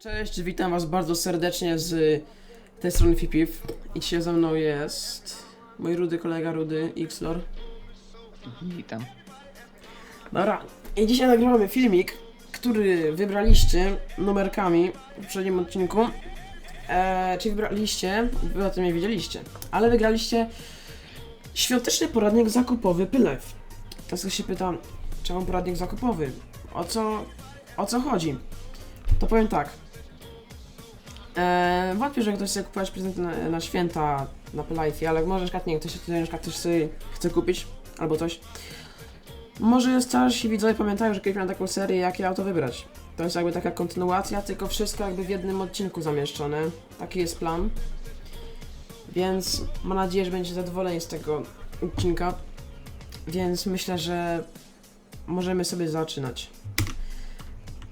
Cześć, witam was bardzo serdecznie z tej strony Fipiv. I dzisiaj ze mną jest mój rudy kolega Rudy, Xlor. Witam. Dobra, i dzisiaj nagrywamy filmik, który wybraliście numerkami w poprzednim odcinku. Eee, czyli wybraliście, wy o tym nie wiedzieliście, ale wygraliście świąteczny poradnik zakupowy Pylew. Teraz ktoś się pyta, czemu poradnik zakupowy? O co, o co chodzi? To powiem tak. Eee, wątpię, że ktoś chce kupować prezent na, na święta na Pylife, ale może na nie, ktoś, na przykład ktoś chce kupić albo coś. Może starsi widzowie pamiętają, że kiedyś miałem taką serię, jakie auto wybrać. To jest jakby taka kontynuacja, tylko wszystko jakby w jednym odcinku zamieszczone. Taki jest plan. Więc mam nadzieję, że będziecie zadowoleni z tego odcinka. Więc myślę, że możemy sobie zaczynać.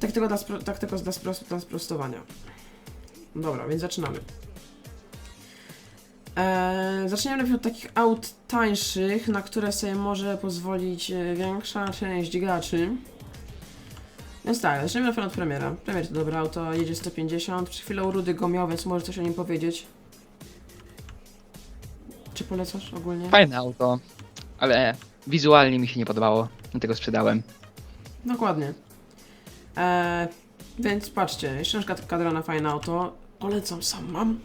Tak tylko dla, spro- tak tylko dla, spro- dla sprostowania. Dobra, więc zaczynamy. Eee, zaczniemy najpierw od takich aut tańszych, na które sobie może pozwolić e, większa część graczy. Więc tak, zaczniemy najpierw od premiera. Premier to dobre auto, jedzie 150. Przed chwilą Rudy go miał, więc może coś o nim powiedzieć. Czy polecasz ogólnie? Fajne auto, ale wizualnie mi się nie podobało, dlatego sprzedałem. Dokładnie. Eee, więc patrzcie, jeszcze na przykład kadrana fajne auto. Polecam, sam mam.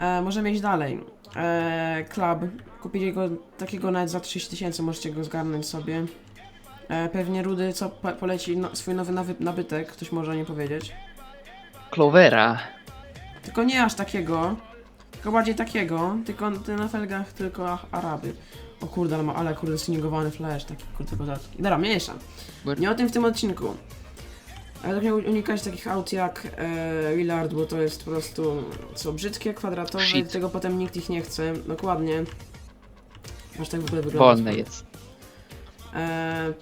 Eee, możemy iść dalej. Eee, Club. Kupić go takiego nawet za 30 tysięcy, możecie go zgarnąć sobie. Eee, pewnie Rudy, co po poleci no, swój nowy nawy nabytek, ktoś może nie powiedzieć. Clovera. Tylko nie aż takiego, tylko bardziej takiego, tylko ty na felgach tylko Araby. O kurde, ale, ma, ale kurde stuningowany flash, taki kurde podatki. Dobra, mniejsza. Nie o tym w tym odcinku. Ale tak miał unikać takich aut jak e, Willard, bo to jest po prostu co brzydkie, kwadratowe, Shit. i tego potem nikt ich nie chce. Dokładnie. Aż tak w ogóle wygląda. Wolne jest. E,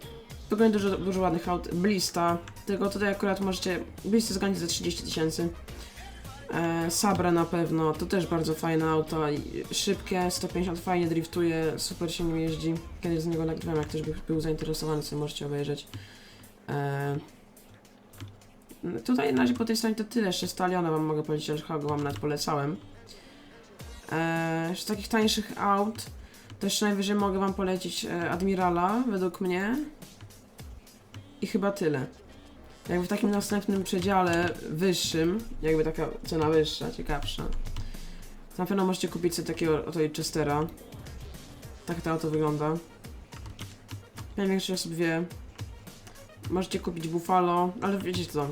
Dokładnie dużo, dużo ładnych aut. Blista, tylko tutaj akurat możecie Blisty zganić za 30 tysięcy. E, Sabra na pewno, to też bardzo fajne auto, i szybkie, 150 fajnie driftuje, super się nim jeździ. Kiedyś z niego nagrywałem, jak ktoś by był zainteresowany, sobie możecie obejrzeć. E, tutaj na razie po tej stronie to tyle, jeszcze Staliona wam mogę powiedzieć, ale chyba wam nawet polecałem. E, z takich tańszych aut, jeszcze najwyżej mogę wam polecić e, Admirala, według mnie. I chyba tyle. Jakby w takim następnym przedziale wyższym, jakby taka cena wyższa, ciekawsza, na pewno możecie kupić sobie takiego oto Chestera. Tak to auto wygląda. Pewnie większość osób wie. Możecie kupić Buffalo, ale wiecie co.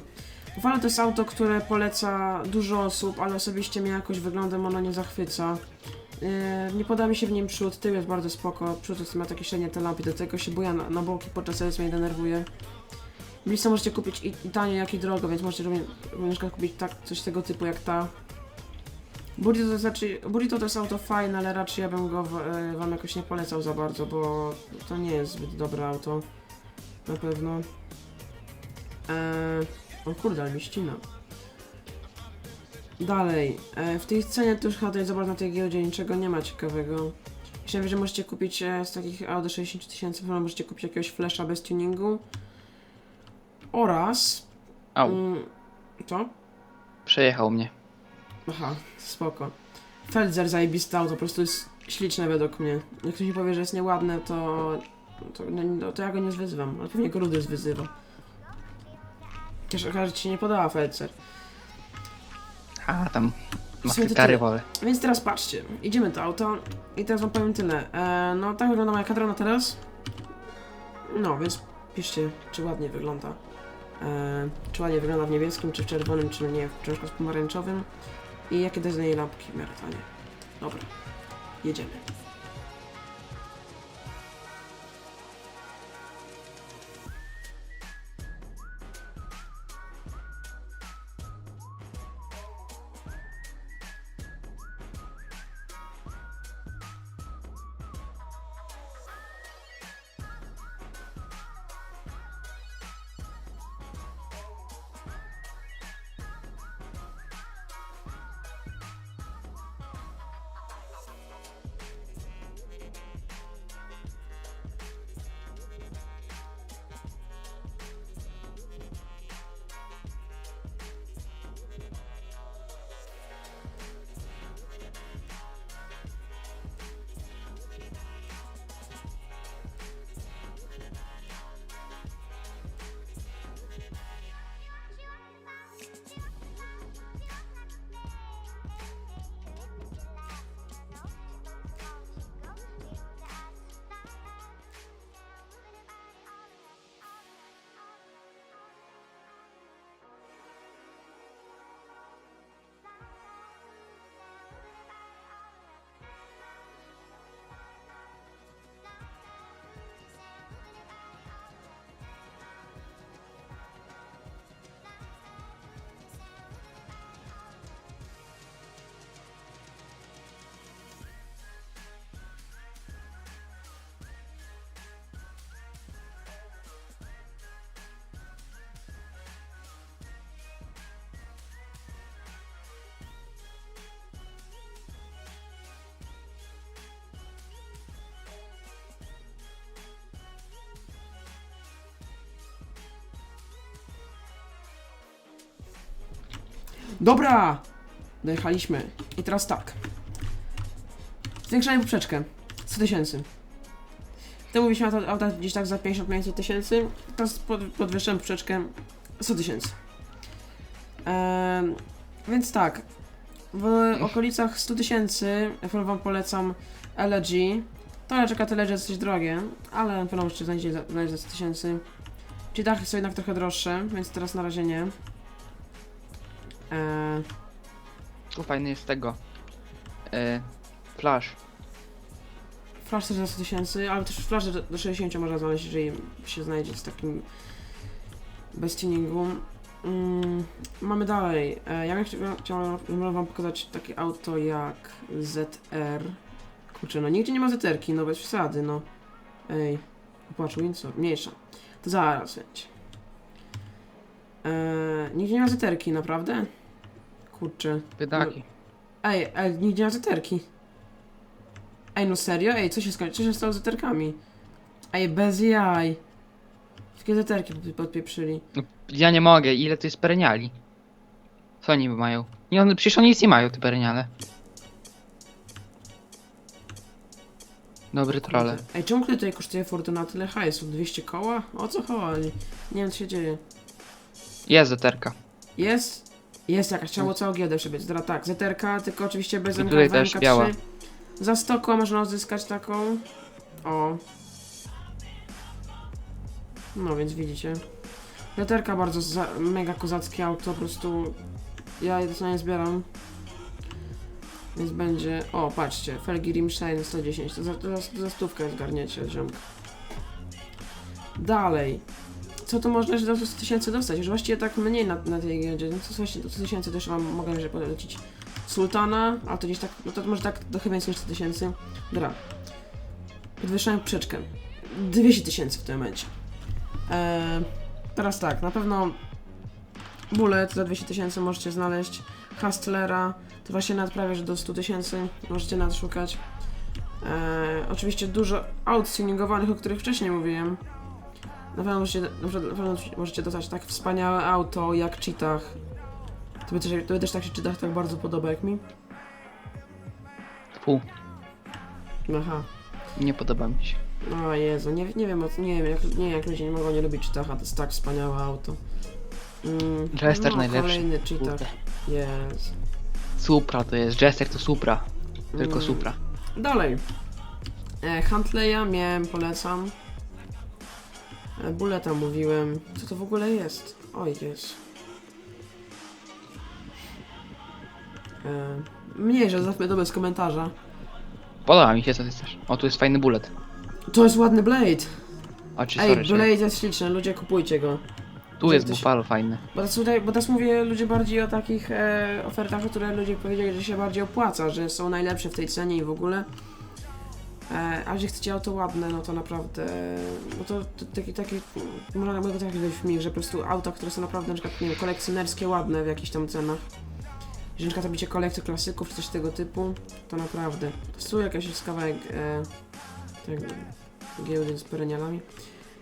Buffalo to jest auto, które poleca dużo osób, ale osobiście mnie jakoś wyglądem ono nie zachwyca. Yy, nie podoba mi się w nim przód, tył jest bardzo spoko, przód jest, ma takie średnie te lampy, do tego się buja na, na boki podczas jazdy mnie denerwuje. Blisko możecie kupić i, i jak i drogo, więc możecie również, również kupić tak, coś tego typu jak ta. Burrito to, znaczy, Burrito to jest auto fajne, ale raczej ja bym go w, e, wam jakoś nie polecał za bardzo, bo to nie jest zbyt dobre auto. Na pewno. Eee, o kurde, ale mi ścina. Dalej, e, w tej scenie to już chyba tutaj zobacz na tej giełdzie niczego nie ma ciekawego. Myślałem, że możecie kupić e, z takich aut do 60 tysięcy, możecie kupić jakiegoś flasha bez tuningu. Oraz... Au, Mm, co? przejechał mnie. Aha, spoko. Felzer zajebiste auto, po prostu jest śliczne według mnie. Jak ktoś mi powie, że jest nieładne, to... To, no, to ja go nie zwyzywam, ale pewnie go Rudy zwyzywa. Chociaż że ci się nie podoba Felzer. A, tam Słuchaj, to tyle. wolę. Więc teraz patrzcie, idziemy to auto i teraz wam powiem tyle. E, no tak wygląda moja kadrana teraz. No, więc piszcie, czy ładnie wygląda. E, czy ładnie wygląda w niebieskim, czy w czerwonym, czy nie, w pomarańczowym. I jakie to jest na niej lampki w miarę tanie. Dobra, jedziemy. Dobra! Dojechaliśmy. I teraz tak. Zwiększamy poprzeczkę. 100 tysięcy. Ty mówiliśmy o auta gdzieś tak za 50 tysięcy. Teraz pod, podwyższam poprzeczkę 100 tysięcy. Ehm, więc tak. W okolicach 100 tysięcy wam polecam LG. To LG tyle, że jest coś drogie, ale na pewno możecie znajdzie znaleźć za 100 tysięcy. Ci dachy są jednak trochę droższe, więc teraz na razie nie. Eee, Tu fajny jest tego. E, flash. Flash też za 100 tysięcy, ale też flash do, do 60 można znaleźć, jeżeli się znajdzie z takim bez tuningu. Mm, mamy dalej. E, ja bym chciał, chciałem wam pokazać takie auto jak ZR. Kurczę, no nigdzie nie ma ZR-ki, no bez przesady, no. Ej, patrz, Windsor, mniejsza. To zaraz będzie. E, nigdzie nie ma ZR-ki, naprawdę? Kurczę. Biedaki. Ej, ej, nigdzie nie ma zeterki. Ej, no serio? Ej, co się skończy? Co się stało z zeterkami? Ej, bez jaj. Wszystkie zeterki pod- podpieprzyli. No, ja nie mogę, ile to jest pereniali? Co oni mają? Nie, one, przecież oni nic nie mają, te pereniale. Dobry trole. Ej, czemu tutaj kosztuje Fortuna tyle hajsu? 200 koła? O co chodzi? Nie wiem, co się dzieje. Jest zeterka. Jest? Jest jakaś, trzeba było całą giełdę przebiec. Dobra, tak, zeterka, tylko oczywiście bez I tutaj też MK3. biała. Za 100 koła można uzyskać taką. O. No więc widzicie. Zeterka bardzo za, mega kozackie auto, po prostu ja je nie zbieram. Więc będzie. O, patrzcie, felgi Rimstein 110. To za, to za, to za stówkę zgarniecie, ziomka. Dalej. Co tu można jeszcze do 100 tysięcy dostać? Już właściwie tak mniej na, na tej giełdzie. No to właśnie do 100 tysięcy też wam mogę że polecić. Sultana, a to gdzieś tak, no to może tak do chyba niż 100 tysięcy. Dobra. Podwyższałem poprzeczkę. 200 tysięcy w tym momencie. Eee, teraz tak, na pewno Bullet za 200 tysięcy możecie znaleźć. Hustlera to właśnie nawet prawie, że do 100 tysięcy możecie nadszukać. Eee, oczywiście dużo aut o których wcześniej mówiłem. Na pewno możecie, na przykład- na pewno możecie dostać tak wspaniałe auto jak Cheetah. To by też, też tak się Cheetah tak bardzo podoba jak mi. Fu, Aha. nie podoba mi się. O Jezu, nie, nie wiem, o, nie wiem, jak, nie wiem jak ludzie nie mogą nie lubić Cheetaha, to jest tak wspaniałe auto. Mm, Jester no, najlepszy. kolejny Cheetah, Kurde. jest. Supra to jest, Jester to Supra. Tylko Mm, Supra. Dalej. E, Huntleya miałem, polecam. Bulleta mówiłem. Co to w ogóle jest? Oj, jest. E, mniej, że zostawmy to bez komentarza. Podoba mi się, co ty chcesz. O, tu jest fajny bullet. To jest ładny Blade. Czy Ej, sorry, sorry. Blade jest śliczny, ludzie kupujcie go. Tu jest ktoś- Buffalo fajny. Bo teraz, tutaj, bo teraz mówię ludzie bardziej o takich e, ofertach, które ludzie powiedzieli, że się bardziej opłaca, że są najlepsze w tej cenie i w ogóle. E, a jeżeli chcecie auto ładne, no to naprawdę, no to, to taki, taki, można wejść w mig, że po prostu auta, które są naprawdę na przykład, nie wiem, kolekcjonerskie, ładne w jakichś tam cenach. Jeżeli na przykład robicie kolekcję klasyków czy coś tego typu, to naprawdę. To tu jakaś jest e, tego, giełdy z perenialami.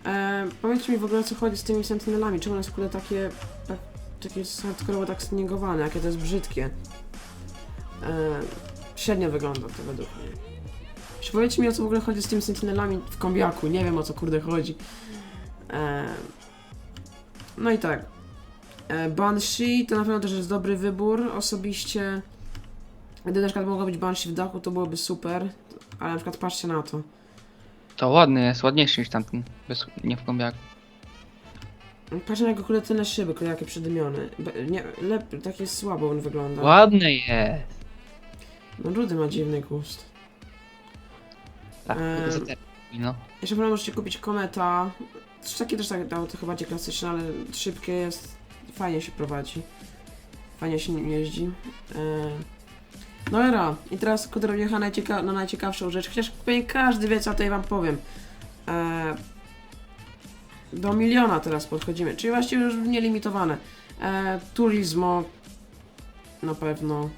E, powiedzcie mi w ogóle co chodzi z tymi sentinelami, czemu one są w ogóle takie, tak, takie hardkorowo tak stuningowane, jakie to jest brzydkie. E, średnio wygląda to według mnie. Czy powiedzcie mi o co w ogóle chodzi z tymi sentinelami w kombiaku, nie wiem o co kurde chodzi. E, no i tak. E, Banshee to na pewno też jest dobry wybór, osobiście. Gdyby na przykład mogło być Banshee w dachu, to byłoby super, ale na przykład patrzcie na to. To ładny jest, ładniejszy niż tamten. Bez, nie w kombiaku. Patrzę na jego kuletynne szyby, kurde, jakie przydymione. Be- Nie, lep, takie słabo on wygląda. Ładny jest. No Rudy ma dziwny gust. Tak, Em. tylko. No. Jeszcze pewno możecie kupić Kometa. Też Takie też tak auto chyba bardziej klasyczne, ale szybkie jest. Fajnie się prowadzi. Fajnie się nim jeździ. E... No era. I teraz kurde wjechała najcieka na najciekawszą rzecz, chociaż pewnie każdy wie co tutaj wam powiem. Do miliona teraz podchodzimy, czyli właściwie już nielimitowane. E... Turismo. Na pewno.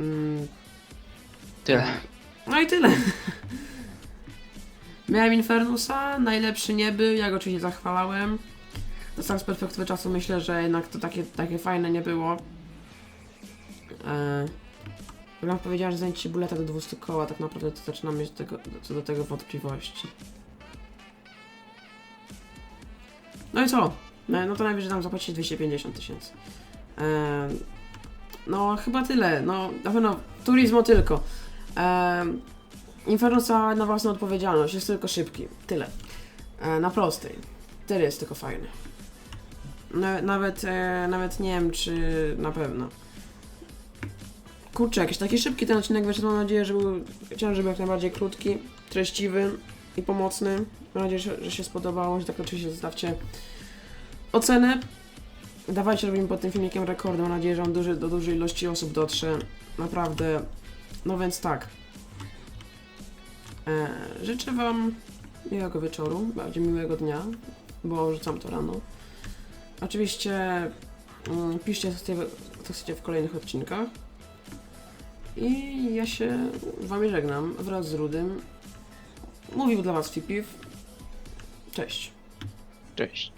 Mm, Tyle. No i tyle. Miałem Infernusa, najlepszy nie był, ja go oczywiście zachwalałem. Tak z perspektywy czasu myślę, że jednak to takie, takie fajne nie było. Eee, jak powiedziała, że zajęcie buleta do 200 koła, tak naprawdę to zaczynam mieć tego, co do tego wątpliwości. No i co? No, no to najwyżej tam zapłacić 250 tysięcy. Eee, no chyba tyle. No na pewno turizmo tylko. Eee, Inferno na własną odpowiedzialność, jest tylko szybki. Tyle. E, na prostej. Tyle jest tylko fajny. Na, nawet, e, nawet nie wiem, czy na pewno. Kurczę, jakiś taki szybki ten odcinek wyszedł. Mam nadzieję, że był, chciałem, żeby jak najbardziej krótki, treściwy i pomocny. Mam nadzieję, że, że się spodobało. Że tak oczywiście zostawcie ocenę. Dawajcie, robimy pod tym filmikiem rekordy. Mam nadzieję, że on duży, do dużej ilości osób dotrze. Naprawdę. No więc tak. E, życzę Wam miłego wieczoru, bardziej miłego dnia, bo rzucam to rano. Oczywiście mm, piszcie, co chcecie, co chcecie w kolejnych odcinkach. I ja się z Wami żegnam wraz z Rudym. Mówił dla Was Fipiw. Cześć. Cześć.